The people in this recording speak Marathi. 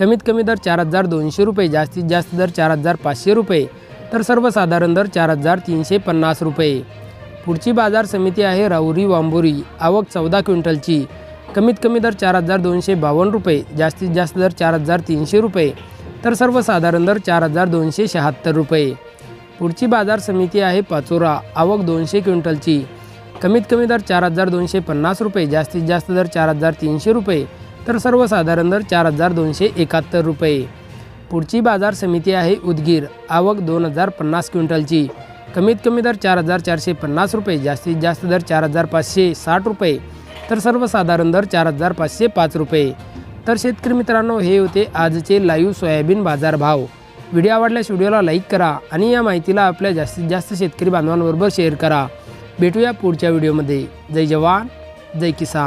कमीत कमी दर चार हजार दोनशे रुपये जास्तीत जास्त दर चार हजार पाचशे रुपये तर सर्वसाधारण दर चार हजार तीनशे पन्नास रुपये. पुढची बाजार समिती आहे राऊरी वांबोरी आवक चौदा क्विंटलची. कमीत कमी दर चार हजार दोनशे बावन्न रुपये जास्तीत जास्त दर चार हजार तीनशे रुपये तर सर्वसाधारण दर चार हजार दोनशे शहात्तर रुपये. पुढची बाजार समिती आहे पाचोरा आवक दोनशे क्विंटलची. कमीत कमी दर चार हजार दोनशे पन्नास रुपये जास्तीत जास्त दर चार हजार तीनशे रुपये तर सर्वसाधारण दर चार हजार दोनशे एकाहत्तर रुपये. पुढची बाजार समिती आहे उदगीर. आवक दोन हजार पन्नास क्विंटलची. कमीत कमी दर चार हजार चारशे पन्नास रुपये जास्तीत जास्त दर चार हजार पाचशे साठ रुपये तर सर्वसाधारण दर चार हजार पाचशे पाच रुपये. तर शेतकरी मित्रांनो हे होते आजचे लाईव्ह सोयाबीन बाजार भाव व्हिडिओ आवडल्यास व्हिडिओला लाईक करा आणि या माहितीला आपल्या जास्तीत जास्त शेतकरी बांधवांबरोबर शेअर करा. भेटूया पुढच्या व्हिडिओमध्ये. जय जवान जय किसान.